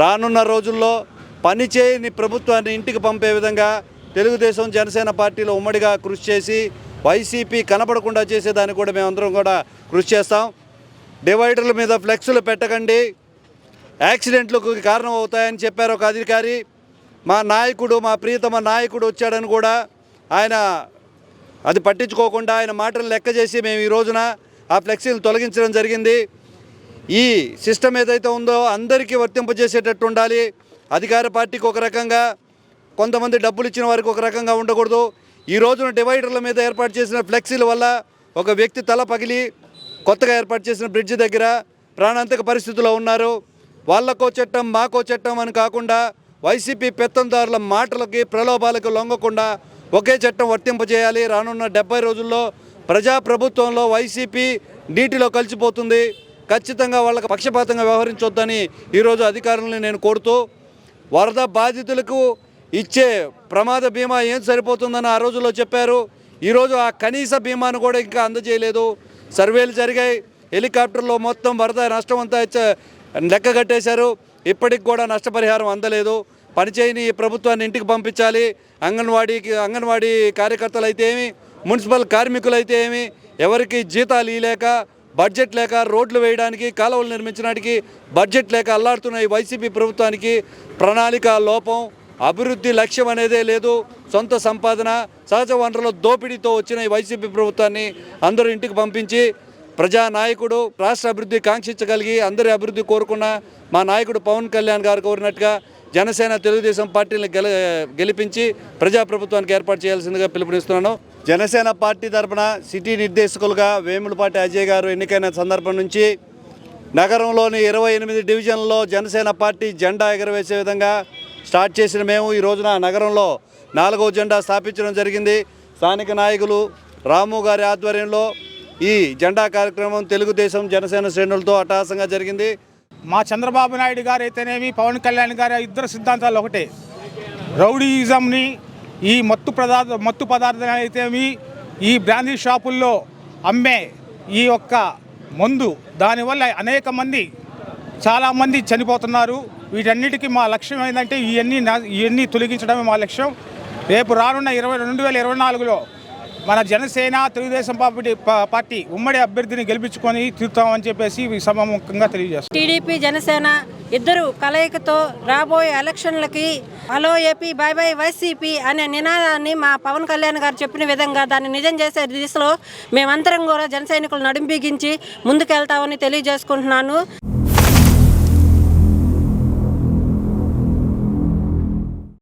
రానున్న రోజుల్లో పనిచేయని ప్రభుత్వాన్ని ఇంటికి పంపే విధంగా తెలుగుదేశం జనసేన పార్టీలో ఉమ్మడిగా కృషి చేసి వైసీపీ కనపడకుండా చేసేదానికి కూడా మేమందరం కూడా కృషి చేస్తాం. డివైడర్ల మీద ఫ్లెక్స్లు పెట్టకండి. యాక్సిడెంట్లకు కారణం అవుతాయని చెప్పారు ఒక అధికారి. మా నాయకుడు మా ప్రియతమ నాయకుడు వచ్చాడని కూడా ఆయన అది పట్టించుకోకుండా ఆయన మాటలు లెక్క చేసి మేము ఈ రోజున ఆ ఫ్లెక్సీలు తొలగించడం జరిగింది. ఈ సిస్టమ్ ఏదైతే ఉందో అందరికీ వర్తింపజేసేటట్టు ఉండాలి. అధికార పార్టీకి ఒక రకంగా కొంతమంది డబ్బులు ఇచ్చిన వారికి ఒక రకంగా ఉండకూడదు. ఈ రోజున డివైడర్ల మీద ఏర్పాటు చేసిన ఫ్లెక్సీల వల్ల ఒక వ్యక్తి తల పగిలి కొత్తగా ఏర్పాటు చేసిన బ్రిడ్జ్ దగ్గర ప్రాణాంతక పరిస్థితిలో ఉన్నారు. వాళ్ళకో చట్టం మాకో చట్టం అని కాకుండా వైసీపీ పెత్తందారుల మాటలకి ప్రలోభాలకు లొంగకుండా ఒకే చట్టం వర్తింపజేయాలి. రానున్న డెబ్బై రోజుల్లో ప్రజాప్రభుత్వంలో వైసీపీ నీటిలో కలిసిపోతుంది. ఖచ్చితంగా వాళ్ళకి పక్షపాతంగా వ్యవహరించొద్దని ఈరోజు అధికారులను నేను కోరుతూ వరద బాధితులకు ఇచ్చే ప్రమాద బీమా ఏం సరిపోతుందని ఆ రోజుల్లో చెప్పారు. ఈరోజు ఆ కనీస బీమాను కూడా ఇంకా అందజేయలేదు. సర్వేలు జరిగాయి. హెలికాప్టర్లో మొత్తం వరద నష్టం అంతా లెక్క కట్టేశారు. ఇప్పటికి కూడా నష్టపరిహారం అందలేదు. పనిచేయని ఈ ప్రభుత్వాన్ని ఇంటికి పంపించాలి. అంగన్వాడీకి అంగన్వాడీ కార్యకర్తలు అయితే ఏమి మున్సిపల్ కార్మికులు అయితే ఏమి ఎవరికి జీతాలు ఇలేక బడ్జెట్ లేక రోడ్లు వేయడానికి కాలువలు నిర్మించడానికి బడ్జెట్ లేక అల్లాడుతున్న ఈ వైసీపీ ప్రభుత్వానికి ప్రణాళిక లోపం అభివృద్ధి లక్ష్యం అనేదే లేదు. సొంత సంపాదన సహజ వనరుల దోపిడీతో వచ్చిన ఈ వైసీపీ ప్రభుత్వాన్ని అందరూ ఇంటికి పంపించి ప్రజానాయకుడు రాష్ట్ర అభివృద్ధి కాంక్షించగలిగి అందరి అభివృద్ధి కోరుకున్న మా నాయకుడు పవన్ కళ్యాణ్ గారు కోరినట్టుగా జనసేన తెలుగుదేశం పార్టీని గెల గెలిపించి ప్రజాప్రభుత్వానికి ఏర్పాటు చేయాల్సిందిగా పిలుపునిస్తున్నాను. జనసేన పార్టీ తరపున సిటీ నిర్దేశకులుగా వేములపాటి అజయ్ గారు ఎన్నికైన సందర్భం నుంచి నగరంలోని ఇరవై ఎనిమిది డివిజన్లలో జనసేన పార్టీ జెండా ఎగరవేసే విధంగా స్టార్ట్ చేసిన మేము ఈ రోజున నగరంలో నాలుగో జెండా స్థాపించడం జరిగింది. స్థానిక నాయకులు రాము గారి ఆధ్వర్యంలో ఈ జెండా కార్యక్రమం తెలుగుదేశం జనసేన శ్రేణులతో అట్టహాసంగా జరిగింది. మా చంద్రబాబు నాయుడు గారు అయితేనేమి పవన్ కళ్యాణ్ గారి ఇద్దరు సిద్ధాంతాలు ఒకటే. రౌడీయిజంని ఈ మత్తు పదార్థ మత్తు పదార్థాలు అయితేమి ఈ బ్రాందీ షాపుల్లో అమ్మే ఈ యొక్క మందు. దానివల్ల అనేక మంది చాలామంది చనిపోతున్నారు. వీటన్నిటికీ మా లక్ష్యం ఏంటంటే ఇవన్నీ నా- ఇవన్నీ తొలగించడమే మా లక్ష్యం. రేపు రానున్న ఇరవై రెండు వేల ఇరవై నాలుగులో మన జనసేన తెలుగుదేశం పార్టీ పార్టీ ఉమ్మడి అభ్యర్థిని గెలిపించుకొని తీరుతామని చెప్పేసి సమముఖంగా తెలియజేస్తాం టీడీపీ జనసేన ఇద్దరు కలయికతో రాబోయే ఎలక్షన్లకి hello AP bye bye YCP అనే నినాదాన్ని మా పవన్ కళ్యాణ్ గారు చెప్పిన విధంగా దాన్ని నిజం చేసే దిశలో మేమంతరం కూడా జనసైనికులు నడుంబిగించి ముందుకెళ్తామని తెలియజేసుకుంటున్నాను.